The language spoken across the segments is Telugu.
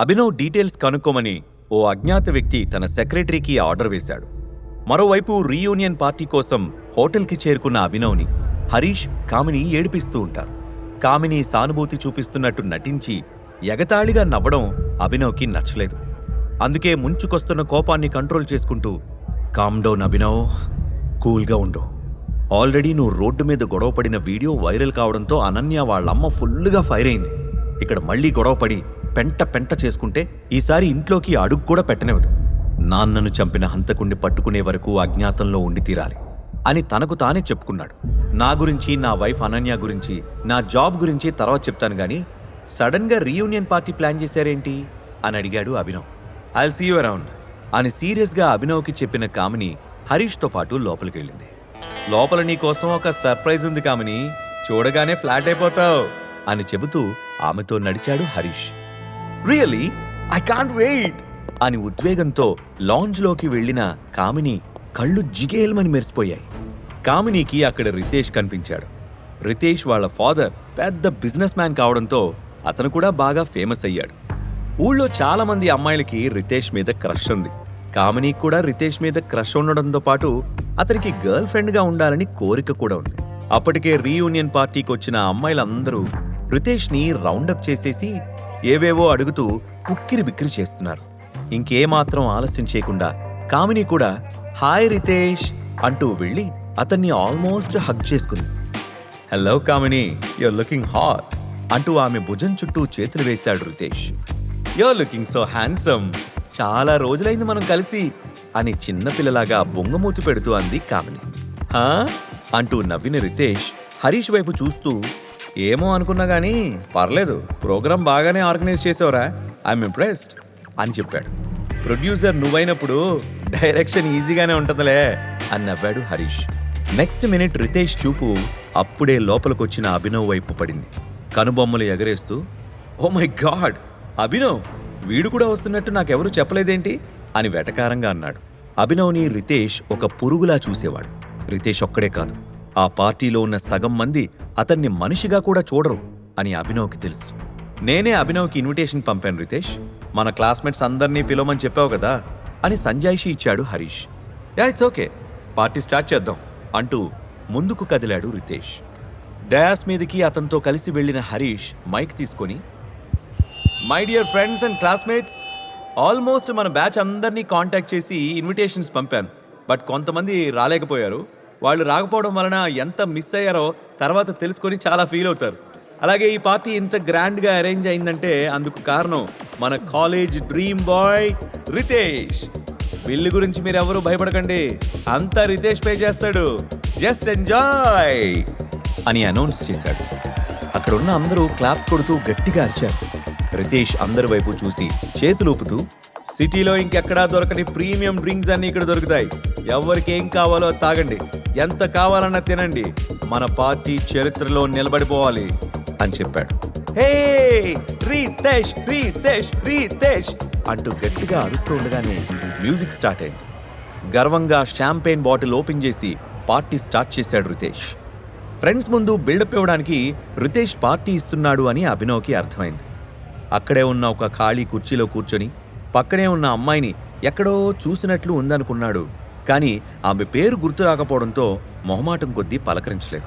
అభినవ్ డీటెయిల్స్ కనుక్కోమని ఓ అజ్ఞాత వ్యక్తి తన సెక్రటరీకి ఆర్డర్ వేశాడు. మరోవైపు రీయూనియన్ పార్టీ కోసం హోటల్కి చేరుకున్న అభినవ్ని హరీష్ కామిని ఏడిపిస్తూ ఉంటారు. కామిని సానుభూతి చూపిస్తున్నట్టు నటించి ఎగతాళిగా నవ్వడం అభినవ్కి నచ్చలేదు. అందుకే ముంచుకొస్తున్న కోపాన్ని కంట్రోల్ చేసుకుంటూ కామ్ డౌన్ అభినవ్ కూల్గా ఉండు. ఆల్రెడీ నువ్వు రోడ్డు మీద గొడవపడిన వీడియో వైరల్ కావడంతో అనన్య వాళ్ళమ్మ ఫుల్గా ఫైర్ అయింది. ఇక్కడ మళ్ళీ గొడవపడి పెంట పెంట చేసుకుంటే ఈసారి ఇంట్లోకి అడుగు కూడా పెట్టనివ్వదు. నాన్నను చంపిన హంతకుణ్ణి పట్టుకునే వరకు అజ్ఞాతంలో ఉండి తీరాలి అని తనకు తానే చెప్పుకున్నాడు. నా గురించి నా వైఫ్ అనన్య గురించి నా జాబ్ గురించి తర్వాత చెప్తాను కానీ సడన్గా రీయూనియన్ పార్టీ ప్లాన్ చేశారేంటి? అని అడిగాడు Abhinav. I'll see you around అని సీరియస్గా అభినవ్కి చెప్పిన కామిని హరీష్తో పాటు లోపలికెళ్ళింది. లోపల నీ కోసం ఒక సర్ప్రైజ్ ఉంది కామిని. చూడగానే ఫ్లాట్ అయిపోతావు అని చెబుతూ ఆమెతో నడిచాడు Harish. Really I can't wait అని ఉద్వేగంతో లాంజ్లోకి వెళ్ళిన కామిని కళ్ళు జిగేల్మని మెరిసిపోయాయి. కామినీకి అక్కడ రితేష్ కనిపించాడు. రితేష్ వాళ్ళ ఫాదర్ పెద్ద బిజినెస్ మ్యాన్ కావడంతో అతను కూడా బాగా ఫేమస్ అయ్యాడు. ఊళ్ళో చాలా మంది అమ్మాయిలకి రితేష్ మీద క్రష్ ఉంది. కామినీ కూడా రితేష్ మీద క్రష్ ఉండడంతో పాటు అతనికి గర్ల్ ఫ్రెండ్గా ఉండాలని కోరిక కూడా ఉంది. అప్పటికే రీయూనియన్ పార్టీకి వచ్చిన అమ్మాయిలందరూ రితేష్ని రౌండప్ చేసేసి ఏవేవో అడుగుతూ ఉక్కిరి బిక్కిరి చేస్తున్నారు. ఇంకేమాత్రం ఆలస్యం చేయకుండా కామిని కూడా హాయ్ రితేష్ అంటూ వెళ్ళి అతన్ని ఆల్మోస్ట్ హగ్ చేసుకుంది. Hello Kamini you're looking hot అంటూ ఆమె భుజం చుట్టూ చేతులు వేశాడు Ritesh. You're looking so handsome చాలా రోజులైంది మనం కలిసి అని చిన్నపిల్లలాగా బొంగమూతి పెడుతూ అంది కామిని. హా? అంటూ నవ్విన రితేష్ హరీష్ వైపు చూస్తూ ఏమో అనుకున్నా కానీ పర్లేదు. ప్రోగ్రాం బాగానే ఆర్గనైజ్ చేసావురా. ఐఎమ్ ఇంప్రెస్డ్ అని చెప్పాడు. ప్రొడ్యూసర్ నువ్వైనప్పుడు డైరెక్షన్ ఈజీగానే ఉంటుందిలే అని నవ్వాడు హరీష్. నెక్స్ట్ మినిట్ రితేష్ చూపు అప్పుడే లోపలికొచ్చిన అభినవ్ వైపు పడింది. కనుబొమ్మలు ఎగరేస్తూ ఓ మై గాడ్ అభినవ్ వీడు కూడా వస్తున్నట్టు నాకెవరూ చెప్పలేదేంటి? అని వెటకారంగా అన్నాడు. అభినవ్ని రితేష్ ఒక పురుగులా చూసేవాడు. రితేష్ ఒక్కడే కాదు ఆ పార్టీలో ఉన్న సగం మంది అతన్ని మనిషిగా కూడా చూడరు అని అభినవ్కి తెలుసు. నేనే అభినవ్కి ఇన్విటేషన్ పంపాను రితేష్. మన క్లాస్మేట్స్ అందరినీ పిలవమని చెప్పావు కదా అని సంజాయిషి ఇచ్చాడు Harish. Yeah it's okay. Party start చేద్దాం అంటూ ముందుకు కదిలాడు రితేష్. డయాస్ మీదకి అతనితో కలిసి వెళ్ళిన హరీష్ మైక్ తీసుకొని my dear friends and classmates almost మన బ్యాచ్ అందరినీ కాంటాక్ట్ చేసి ఇన్విటేషన్స్ పంపాను బట్ కొంతమంది రాలేకపోయారు. వాళ్ళు రాకపోవడం వలన ఎంత మిస్ అయ్యారో తర్వాత తెలుసుకొని చాలా ఫీల్ అవుతారు. అలాగే ఈ పార్టీ ఇంత గ్రాండ్గా అరేంజ్ అయిందంటే అందుకు కారణం మన college dream boy Ritesh. Bill గురించి మీరు ఎవరు భయపడకండి. అంతా రితేష్ పే చేస్తాడు. జస్ట్ ఎంజాయ్ అని అనౌన్స్ చేశాడు. అక్కడ ఉన్న అందరూ క్లాప్స్ కొడుతూ గట్టిగా అరిచారు. రితేష్ అందరి వైపు చూసి చేతులు ఊపుతూ సిటీలో ఇంకెక్కడా దొరకని ప్రీమియం డ్రింక్స్ అన్ని ఇక్కడ దొరుకుతాయి. ఎవరికి ఏం కావాలో అది తాగండి. ఎంత కావాలన్నా తినండి. మన పార్టీ చరిత్రలో నిలబడిపోవాలి అని చెప్పాడు. హే రీతేష్ రీతేష్ రీతేష్! అంటూ గట్టిగా అరుస్తూ ఉండగానే మ్యూజిక్ స్టార్ట్ అయింది. గర్వంగా షాంపెయిన్ బాటిల్ ఓపెన్ చేసి పార్టీ స్టార్ట్ చేశాడు రితేష్. ఫ్రెండ్స్ ముందు బిల్డప్ ఇవ్వడానికి రితేష్ పార్టీ ఇస్తున్నాడు అని అభినవ్కి అర్థమైంది. అక్కడే ఉన్న ఒక ఖాళీ కుర్చీలో కూర్చొని పక్కనే ఉన్న అమ్మాయిని ఎక్కడో చూసినట్లు ఉందనుకున్నాడు కానీ ఆమె పేరు గుర్తు రాకపోవడంతో మొహమాటం కొద్దీ పలకరించలేదు.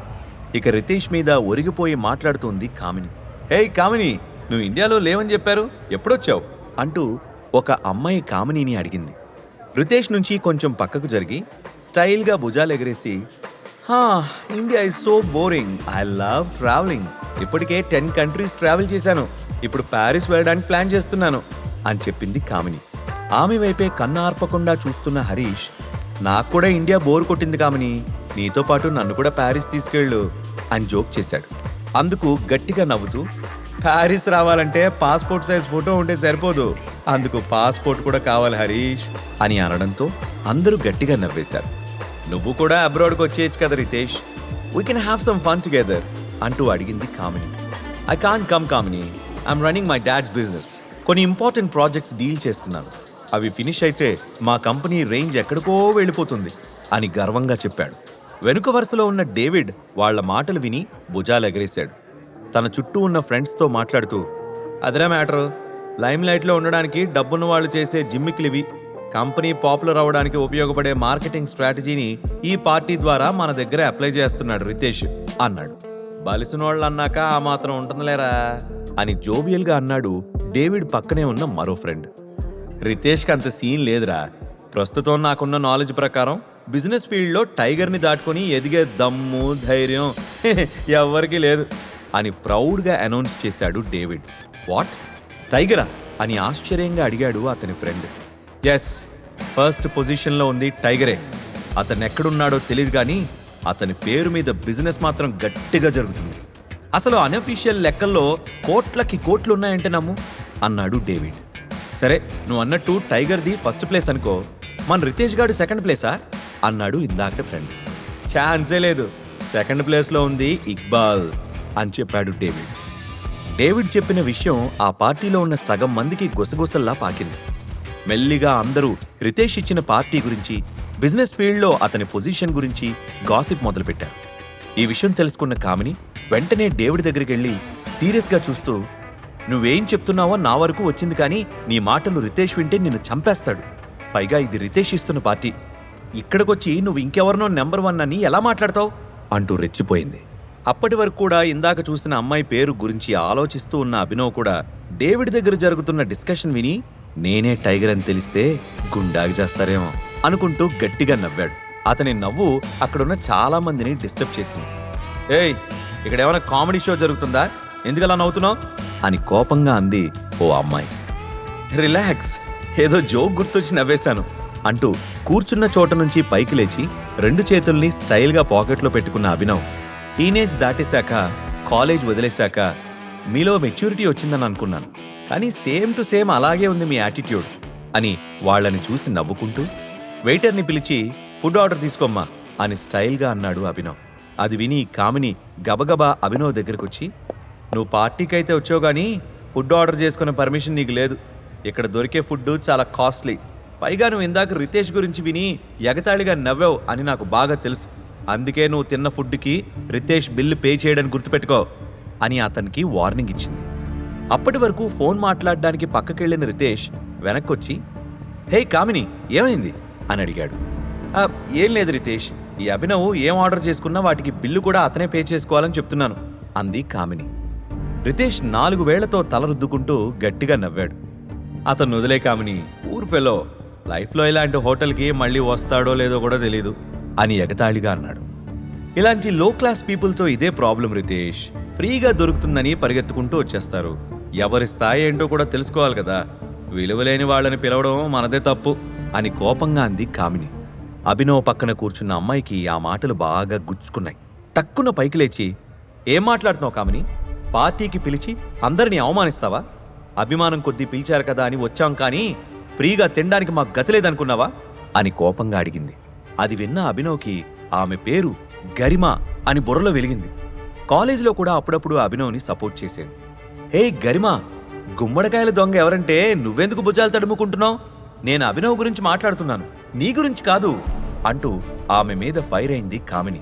ఇక రితేష్ మీద ఒరిగిపోయి మాట్లాడుతోంది కామిని. హే కామిని నువ్వు ఇండియాలో లేవని చెప్పారు? ఎప్పుడొచ్చావు? అంటూ ఒక అమ్మాయి కామినిని అడిగింది. రితేష్ నుంచి కొంచెం పక్కకు జరిగి స్టైల్గా భుజాలు ఎగరేసి హా India is so boring. I love travelling. ఇప్పటికే టెన్ కంట్రీస్ ట్రావెల్ చేశాను. ఇప్పుడు ప్యారిస్ వెళ్ళడానికి ప్లాన్ చేస్తున్నాను. అని చెప్పింది కామిని. ఆమె వైపే కన్నార్పకుండా చూస్తున్న హరీష్ నాకు కూడా ఇండియా బోర్ కొట్టింది కామని. నీతో పాటు నన్ను కూడా ప్యారిస్ తీసుకెళ్ళు అని జోక్ చేశాడు. అందుకు గట్టిగా నవ్వుతూ ప్యారిస్ రావాలంటే పాస్పోర్ట్ సైజ్ ఫోటో ఉంటే సరిపోదు. అందుకు పాస్పోర్ట్ కూడా కావాలి హరీష్ అని అనడంతో అందరూ గట్టిగా నవ్వేశారు. నువ్వు కూడా అబ్రాడ్కి వచ్చేయచ్చు కదా Ritesh. We can have some fun together అంటూ అడిగింది Kamini. I can't come Kamini. I'm running my dad's business కొన్ని ఇంపార్టెంట్ ప్రాజెక్ట్స్ డీల్ చేస్తున్నాను. అవి ఫినిష్ అయితే మా కంపెనీ రేంజ్ ఎక్కడికో వెళ్ళిపోతుంది అని గర్వంగా చెప్పాడు. వెనుక వరుసలో ఉన్న డేవిడ్ వాళ్ళ మాటలు విని భుజాలు ఎగరేశాడు. తన చుట్టూ ఉన్న ఫ్రెండ్స్తో మాట్లాడుతూ అదరా మ్యాటర్ లైమ్ లైట్లో ఉండడానికి డబ్బున్న వాళ్ళు చేసే జిమ్మికిలివి కంపెనీ పాపులర్ అవ్వడానికి ఉపయోగపడే మార్కెటింగ్ స్ట్రాటజీని ఈ పార్టీ ద్వారా మన దగ్గర అప్లై చేస్తున్నాడు రితేష్ అన్నాడు. బలిసిన వాళ్ళు అన్నాక ఆ మాత్రం ఉంటుందిలేరా? అని జోవియల్గా అన్నాడు డేవిడ్ పక్కనే ఉన్న మరో ఫ్రెండ్ రితేష్కి అంత సీన్ లేదురా. ప్రస్తుతం నాకున్న నాలెడ్జ్ ప్రకారం బిజినెస్ ఫీల్డ్లో టైగర్ని దాటుకొని ఎదిగే దమ్ము ధైర్యం ఎవరికీ లేదు అని ప్రౌడ్గా అనౌన్స్ చేశాడు డేవిడ్. వాట్? టైగరా? అని ఆశ్చర్యంగా అడిగాడు అతని ఫ్రెండ్. ఎస్ ఫస్ట్ పొజిషన్లో ఉంది టైగరే. అతను ఎక్కడున్నాడో తెలియదు కానీ అతని పేరు మీద బిజినెస్ మాత్రం గట్టిగా జరుగుతుంది. అసలు అనఫీషియల్ లెక్కల్లో కోట్లకి కోట్లు ఉన్నాయంటే నమ్ము? అన్నాడు డేవిడ్. సరే నువ్వు అన్నట్టు టైగర్ది ఫస్ట్ ప్లేస్ అనుకో. మన రితేష్ గాడు సెకండ్ ప్లేసా? అన్నాడు ఇందాకటి ఫ్రెండ్. ఛాన్సే లేదు. సెకండ్ ప్లేస్లో ఉంది ఇక్బాల్ అని చెప్పాడు డేవిడ్. డేవిడ్ చెప్పిన విషయం ఆ పార్టీలో ఉన్న సగం మందికి గుసగుసల్లా పాకింది. మెల్లిగా అందరూ రితేష్ ఇచ్చిన పార్టీ గురించి బిజినెస్ ఫీల్డ్లో అతని పొజిషన్ గురించి గాసిప్ మొదలుపెట్టారు. ఈ విషయం తెలుసుకున్న కామిని వెంటనే డేవిడ్ దగ్గరికి వెళ్ళి సీరియస్గా చూస్తూ నువ్వేం చెప్తున్నావో నా వరకు వచ్చింది కానీ నీ మాటలు రితేష్ వింటే నిన్ను చంపేస్తాడు. పైగా ఇది రితేష్ ఇస్తున్న పార్టీ. ఇక్కడికొచ్చి నువ్వు ఇంకెవరినో నెంబర్ వన్ అని ఎలా మాట్లాడతావు? అంటూ రెచ్చిపోయింది. అప్పటి వరకు కూడా ఇందాక చూసిన అమ్మాయి పేరు గురించి ఆలోచిస్తూ ఉన్న అభినవ్ కూడా డేవిడ్ దగ్గర జరుగుతున్న డిస్కషన్ విని నేనే టైగర్ అని తెలిస్తే గుండాగి చేస్తారేమో అనుకుంటూ గట్టిగా నవ్వాడు. అతని నవ్వు అక్కడున్న చాలా మందిని డిస్టర్బ్ చేసింది. ఏయ్ ఇక్కడ ఏమైనా కామెడీ షో జరుగుతుందా? ఎందుకలా నవ్వుతున్నావు? అని కోపంగా అంది ఓ అమ్మాయి. రిలాక్స్. ఏదో జోక్ గుర్తొచ్చి నవ్వేశాను అంటూ కూర్చున్న చోట నుంచి పైకి లేచి రెండు చేతుల్ని స్టైల్గా పాకెట్లో పెట్టుకున్న అభినవ్ టీనేజ్ దాటేశాక కాలేజ్ వదిలేశాక మీలో మెచ్యూరిటీ వచ్చిందని అనుకున్నాను. కానీ సేమ్ టు సేమ్ అలాగే ఉంది మీ యాటిట్యూడ్ అని వాళ్ళని చూసి నవ్వుకుంటూ వెయిటర్ని పిలిచి ఫుడ్ ఆర్డర్ తీసుకోమ్మా అని స్టైల్గా అన్నాడు అభినవ్. అది విని కామిని గబగబా అభినవ్ దగ్గరకొచ్చి నువ్వు పార్టీకి అయితే వచ్చావు కానీ ఫుడ్ ఆర్డర్ చేసుకునే పర్మిషన్ నీకు లేదు. ఇక్కడ దొరికే ఫుడ్ చాలా కాస్ట్లీ. పైగా నువ్వు ఇందాక రితేష్ గురించి విని ఎగతాళిగా నవ్వావు అని నాకు బాగా తెలుసు. అందుకే నువ్వు తిన్న ఫుడ్కి రితేష్ బిల్లు పే చేయడానికి గుర్తుపెట్టుకో అని అతనికి వార్నింగ్ ఇచ్చింది. అప్పటి వరకు ఫోన్ మాట్లాడడానికి పక్కకెళ్ళిన రితేష్ వెనక్కొచ్చి హే కామిని ఏమైంది? అని అడిగాడు. ఏం లేదు రితేష్ ఈ అభినవ్ ఏం ఆర్డర్ చేసుకున్నా వాటికి బిల్లు కూడా అతనే పే చేసుకోవాలని చెప్తున్నాను అంది కామిని. రితేష్ నాలుగు వేళ్ళతో తల రుద్దుకుంటూ గట్టిగా నవ్వాడు. అతను వదిలే కామిని ఊర్ ఫెలో లైఫ్లో ఇలాంటి హోటల్కి మళ్ళీ వస్తాడో లేదో కూడా తెలీదు అని ఎగతాళిగా అన్నాడు. ఇలాంటి లో క్లాస్ పీపుల్తో ఇదే ప్రాబ్లం రితేష్. ఫ్రీగా దొరుకుతుందని పరిగెత్తుకుంటూ వచ్చేస్తారు. ఎవరి స్థాయి ఏంటో కూడా తెలుసుకోవాలి కదా. విలువలేని వాళ్ళని పిలవడం మనదే తప్పు అని కోపంగా అంది కామిని. అభినవ్ పక్కన కూర్చున్న అమ్మాయికి ఆ మాటలు బాగా గుచ్చుకున్నాయి. టక్కున పైకి లేచి ఏం మాట్లాడుతున్నావు కామిని? పార్టీకి పిలిచి అందరినీ అవమానిస్తావా? అభిమానం కొద్దీ పిలిచారు కదా అని వచ్చాం కానీ ఫ్రీగా తినడానికి మాకు గతిలేదనుకున్నావా అని కోపంగా అడిగింది. అది విన్న అభినవ్కి ఆమె పేరు గరిమ అని బుర్రలో వెలిగింది. కాలేజీలో కూడా అప్పుడప్పుడు అభినవ్ని సపోర్ట్ చేసేది. హే గరిమా గుమ్మడికాయల దొంగ ఎవరంటే నువ్వెందుకు భుజాలు తడుముకుంటున్నావు నేను అభినవ్ గురించి మాట్లాడుతున్నాను నీ గురించి కాదు అంటూ ఆమె మీద ఫైర్ అయింది కామిని.